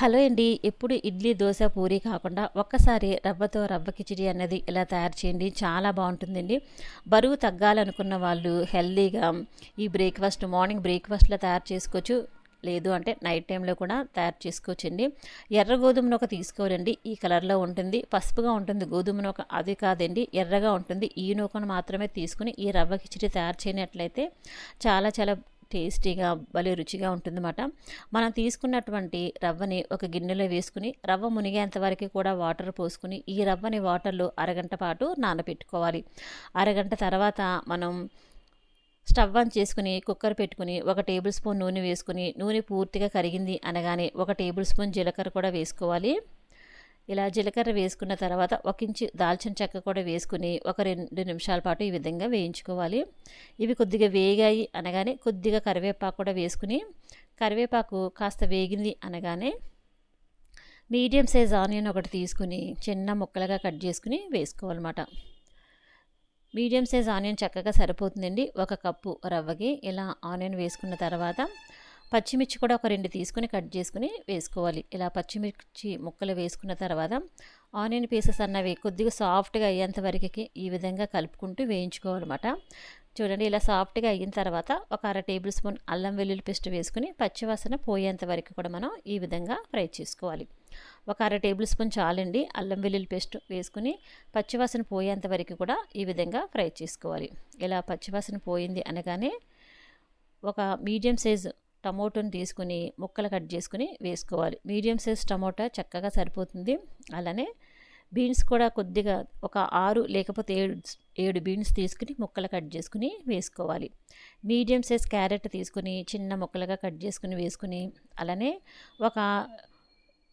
Hello అండి. ఎప్పుడు ఇడ్లీ దోశ పూరి కాకుండా ఒక్కసారి రవ్వతో రవ్వ కిచిడి అన్నది ఇలా తయారు చేయండి. చాలా బాగుంటుందండి. బరువు తగ్గాలనుకున్న వాళ్ళు హెల్దీగా ఈ బ్రేక్ఫాస్ట్ మార్నింగ్ బ్రేక్ఫాస్ట్లో తయారు చేసుకోవచ్చు. లేదు అంటే నైట్ టైంలో కూడా తయారు చేసుకోవచ్చండి. ఎర్ర గోధుమ ఒక తీసుకోవాలండి. ఈ కలర్లో ఉంటుంది. పసుపుగా ఉంటుంది. గోధుమ ఒక అది కాదండి. ఎర్రగా ఉంటుంది. ఈ నూకను మాత్రమే తీసుకుని ఈ రవ్వ కిచిడి తయారు చేయనట్లయితే చాలా చాలా టేస్టీగా భలే రుచిగా ఉంటుందన్నమాట. మనం తీసుకున్నటువంటి రవ్వని ఒక గిన్నెలో వేసుకుని రవ్వ మునిగేంత వరకు కూడా వాటర్ పోసుకుని ఈ రవ్వని వాటర్లో అరగంట పాటు నానబెట్టుకోవాలి. అరగంట తర్వాత మనం స్టవ్ ఆన్ చేసుకుని కుక్కర్ పెట్టుకుని ఒక టేబుల్ స్పూన్ నూనె వేసుకుని నూనె పూర్తిగా కరిగింది అనగానే ఒక టేబుల్ స్పూన్ జీలకర్ర కూడా వేసుకోవాలి. ఇలా జీలకర్ర వేసుకున్న తర్వాత ఒక ఇంచు దాల్చిన చెక్క కూడా వేసుకుని ఒక రెండు నిమిషాల పాటు ఈ విధంగా వేయించుకోవాలి. ఇవి కొద్దిగా వేగాయి అనగానే కొద్దిగా కరివేపాకు కూడా వేసుకుని కరివేపాకు కాస్త వేగింది అనగానే మీడియం సైజ్ ఆనియన్ ఒకటి తీసుకుని చిన్న ముక్కలుగా కట్ చేసుకుని వేసుకోవాలన్నమాట. మీడియం సైజ్ ఆనియన్ చక్కగా సరిపోతుందండి. ఒక కప్పు రవ్వకి ఇలా ఆనియన్ వేసుకున్న తర్వాత పచ్చిమిర్చి కూడా ఒక రెండు తీసుకుని కట్ చేసుకుని వేసుకోవాలి. ఇలా పచ్చిమిర్చి ముక్కలు వేసుకున్న తర్వాత ఆనియన్ పీసెస్ అన్నవి కొద్దిగా సాఫ్ట్గా అయ్యేంత వరకు ఈ విధంగా కలుపుకుంటూ వేయించుకోవాలన్నమాట. చూడండి ఇలా సాఫ్ట్గా అయిన తర్వాత ఒక అర టేబుల్ స్పూన్ అల్లం వెల్లుల్లి పేస్ట్ వేసుకుని పచ్చివాసన పోయేంత వరకు కూడా మనం ఈ విధంగా ఫ్రై చేసుకోవాలి. ఒక అర టేబుల్ స్పూన్ చాలండి అల్లం వెల్లుల్లి పేస్ట్ వేసుకుని పచ్చివాసన పోయేంత వరకు కూడా ఈ విధంగా ఫ్రై చేసుకోవాలి. ఇలా పచ్చివాసన పోయింది అనగానే ఒక మీడియం సైజు టమోటోని తీసుకుని ముక్కలు కట్ చేసుకుని వేసుకోవాలి. మీడియం సైజ్ టమోటా చక్కగా సరిపోతుంది. అలానే బీన్స్ కూడా కొద్దిగా ఒక ఆరు లేకపోతే ఏడు ఏడు బీన్స్ తీసుకుని ముక్కలు కట్ చేసుకుని వేసుకోవాలి. మీడియం సైజ్ క్యారెట్ తీసుకుని చిన్న ముక్కలుగా కట్ చేసుకుని వేసుకుని అలానే ఒక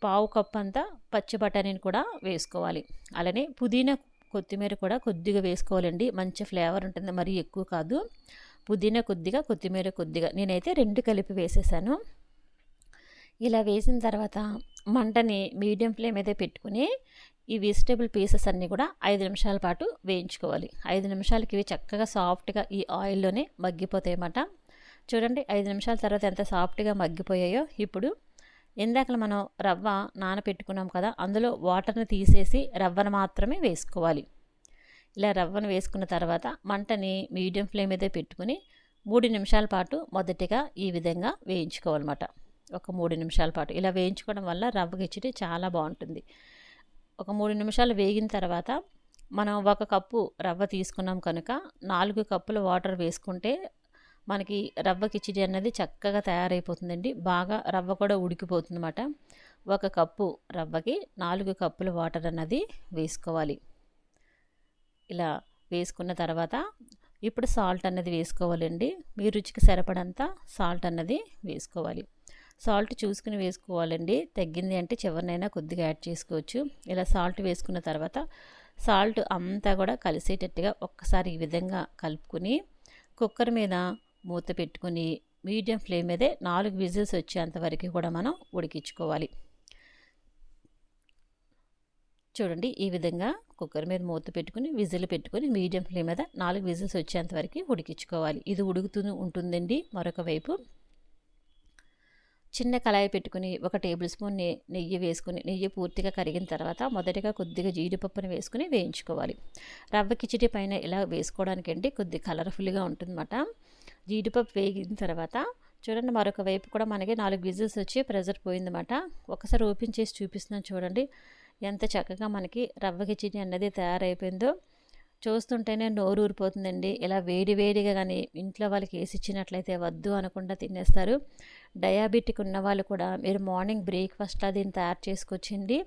పావు కప్పు అంతా పచ్చి బఠానీని కూడా వేసుకోవాలి. అలానే పుదీనా కొత్తిమీర కూడా కొద్దిగా వేసుకోవాలండి. మంచి ఫ్లేవర్ ఉంటుంది. మరీ ఎక్కువ కాదు. పుదీనా కొద్దిగా కొత్తిమీర కొద్దిగా. నేనైతే రెండు కలిపి వేసేసాను. ఇలా వేసిన తర్వాత మంటని మీడియం ఫ్లేమ్ అయితే పెట్టుకుని ఈ వెజిటేబుల్ పీసెస్ అన్నీ కూడా ఐదు నిమిషాల పాటు వేయించుకోవాలి. ఐదు నిమిషాలకి ఇవి చక్కగా సాఫ్ట్గా ఈ ఆయిల్లోనే మగ్గిపోతాయి అన్నమాట. చూడండి ఐదు నిమిషాల తర్వాత ఎంత సాఫ్ట్గా మగ్గిపోయాయో. ఇప్పుడు ఇందాక మనం రవ్వ నానపెట్టుకున్నాం కదా అందులో వాటర్ని తీసేసి రవ్వను మాత్రమే వేసుకోవాలి. ఇలా రవ్వను వేసుకున్న తర్వాత మంటని మీడియం ఫ్లేమ్ మీద పెట్టుకుని మూడు నిమిషాల పాటు మొదటిగా ఈ విధంగా వేయించుకోవాలన్నమాట. ఒక మూడు నిమిషాల పాటు. ఇలా వేయించుకోవడం వల్ల రవ్వ కిచిడి చాలా బాగుంటుంది. ఒక మూడు నిమిషాలు వేగిన తర్వాత మనం ఒక కప్పు రవ్వ తీసుకున్నాం కనుక నాలుగు కప్పుల వాటర్ వేసుకుంటే మనకి రవ్వ కిచిడి అన్నది చక్కగా తయారైపోతుందండి. బాగా రవ్వ కూడా ఉడికిపోతుందన్నమాట. ఒక కప్పు రవ్వకి నాలుగు కప్పుల వాటర్ అన్నది వేసుకోవాలి. ఇలా వేసుకున్న తర్వాత ఇప్పుడు సాల్ట్ అన్నది వేసుకోవాలండి. మీ రుచికి సరిపడంత సాల్ట్ అన్నది వేసుకోవాలి. సాల్ట్ చూసుకుని వేసుకోవాలండి. తగ్గింది అంటే చివరినైనా కొద్దిగా యాడ్ చేసుకోవచ్చు. ఇలా సాల్ట్ వేసుకున్న తర్వాత సాల్ట్ అంతా కూడా కలిసేటట్టుగా ఒక్కసారి ఈ విధంగా కలుపుకుని కుక్కర్ మీద మూత పెట్టుకుని మీడియం ఫ్లేమ్ మీదే నాలుగు విజిల్స్ వచ్చేంత వరకు కూడా మనం ఉడికించుకోవాలి. చూడండి ఈ విధంగా కుక్కర్ మీద మూత పెట్టుకుని విజిల్ పెట్టుకొని మీడియం ఫ్లేమ్ మీద నాలుగు విజిల్స్ వచ్చేంత వరకు ఉడికించుకోవాలి. ఇది ఉడుకుతూ ఉంటుందండి. మరొక వైపు చిన్న కళాయి పెట్టుకుని ఒక టేబుల్ స్పూన్ నెయ్యి వేసుకుని నెయ్యి పూర్తిగా కరిగిన తర్వాత మొదటిగా కొద్దిగా జీడిపప్పుని వేసుకుని వేయించుకోవాలి. రవ్వ కిచిడి పైన ఇలా వేసుకోవడానికండి కొద్ది కలర్ఫుల్గా ఉంటుందన్నమాట. జీడిపప్పు వేగిన తర్వాత చూడండి మరొక వైపు కూడా మనకి నాలుగు విజిల్స్ వచ్చి ప్రెజర్ పోయిందన్నమాట. ఒకసారి ఓపెన్ చేసి చూపిస్తున్నాను చూడండి. ఎంత చక్కగా మనకి రవ్వ కిచిడి అన్నది తయారైపోయిందో చూస్తుంటేనే నోరు ఊరిపోతుందండి. ఇలా వేడి వేడిగా కానీ ఇంట్లో వాళ్ళకి వేసి ఇచ్చినట్లయితే వద్దు అనకుండా తినేస్తారు. డయాబెటిక్ ఉన్న వాళ్ళు కూడా మీరు మార్నింగ్ బ్రేక్ఫాస్ట్లో దీన్ని తయారు చేసుకొచ్చింది.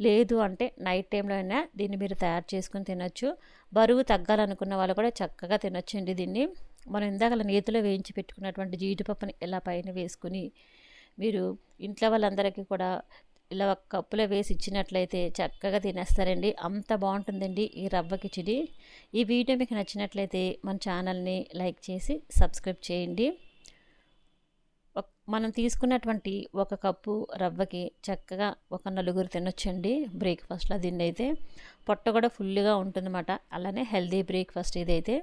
లేదు అంటే నైట్ టైంలో అయినా దీన్ని మీరు తయారు చేసుకుని తినొచ్చు. బరువు తగ్గాలనుకున్న వాళ్ళు కూడా చక్కగా తినొచ్చండి దీన్ని. మనం ఇందాక నేతిలో వేయించి పెట్టుకున్నటువంటి జీడిపప్పుని ఇలా పైన వేసుకుని మీరు ఇంట్లో వాళ్ళందరికీ కూడా ఇలా ఒక కప్పులో వేసి ఇచ్చినట్లయితే చక్కగా తినేస్తారండి. అంత బాగుంటుందండి ఈ రవ్వ కిచిడి. ఈ వీడియో మీకు నచ్చినట్లయితే మన ఛానల్ని లైక్ చేసి సబ్స్క్రైబ్ చేయండి. మనం తీసుకున్నటువంటి ఒక కప్పు రవ్వకి చక్కగా ఒక నలుగురు తినొచ్చండి బ్రేక్ఫాస్ట్లో. దీన్ని అయితే పొట్ట కూడా ఫుల్గా ఉంటుందన్నమాట. అలానే హెల్దీ బ్రేక్ఫాస్ట్ ఇదైతే.